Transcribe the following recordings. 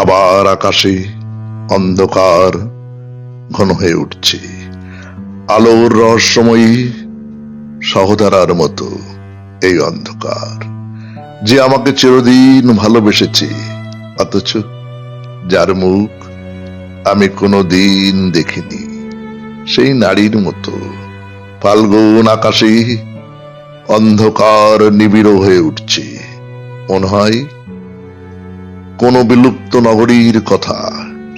আবার আকাশে অন্ধকার ঘন হয়ে উঠছে। আলোর রহস্যময়ী সহধারার মতো এই অন্ধকার, যে আমাকে চিরদিন ভালোবেসেছে, অথচ যার মুখ আমি কোনো দিন দেখিনি। সেই নারীর মতো ফাল্গুন আকাশে অন্ধকার নিবিড় হয়ে উঠছে। মনে হয় কোন বিলুপ্ত নগরীর কথা।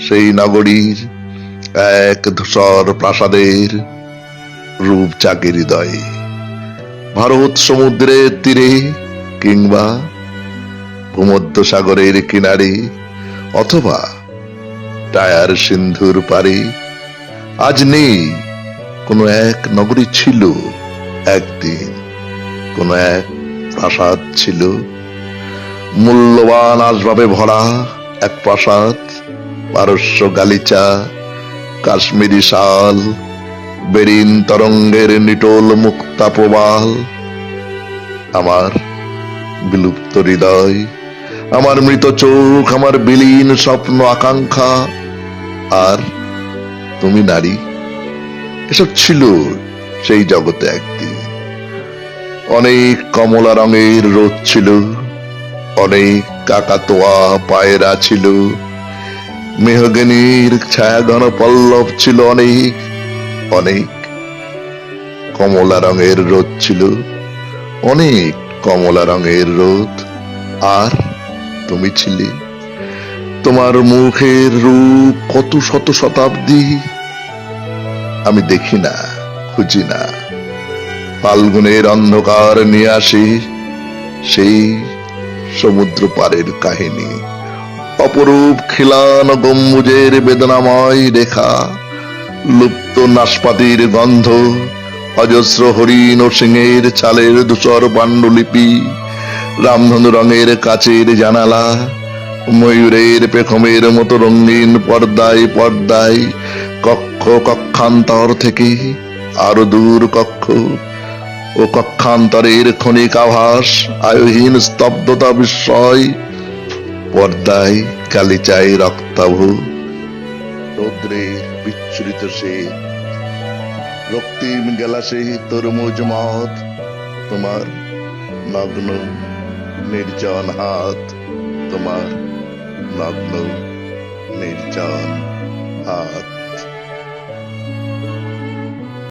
সেই নগরীর এক ধূসর প্রাসাদের রূপ চাকে হৃদয়ে। ভারত সমুদ্রের তীরে কিংবা ভূমধ্য সাগরের কিনারে অথবা টায়ার সিন্ধুর পারে, আজ নেই কোনো এক নগরী ছিল, একদিন কোনো এক প্রাসাদ ছিল। মূল্যবান আসবাবে ভরা এক প্রাসাদ, পারস্য গালিচা, কাশ্মীরি শাল, বেরিন তরঙ্গের নিটোল মুক্তা প্রবাল। আমার বিলুপ্ত হৃদয়, আমার মৃত চোখ, আমার বিলীন স্বপ্ন আকাঙ্ক্ষা। আর তুমি নারী, এসব ছিল সেই জগতে একদিন। অনেক কমলা রঙের রোদ ছিল। অনেক কাকাতোয়া পায়রা ছিল। মেহগনির ছায়াঘন পল্লব ছিল অনেক অনেক। কমলা রঙের রোদ ছিল, অনেক কমলা রঙের রোদ। আর তুমি ছিলে। তোমার মুখের রূপ কত শত শতাব্দী, আমি দেখি না, খুঁজি না। ফাল্গুনের অন্ধকার নিয়ে আসি, সেই সমুদ্র পারের কাহিনী। অপরূপ খিলান গম্বুজের বেদনাময় রেখা, লুপ্ত নাশপাতির গন্ধ, অজস্র হরিণ ও সিংহের চালের ধূসর পাণ্ডুলিপি, রামধনু রঙের কাচের জানালা, ময়ূরের পেখমের মতো রঙিন পর্দায় পর্দায় কক্ষ কক্ষান্তর থেকে আরও দূর কক্ষ। ও কক্ষান্তরের ক্ষণিক আভাস, আয়হীন স্তব্ধতা বিস্ময়, পর্দায় কালিচাই রক্তাভ, রৌদ্রের বিচ্ছুরিত সে রক্তিম গেলাসে তরমুজ মত তোমার নগ্ন নির্জন হাত, তোমার নগ্ন নির্জন হাত।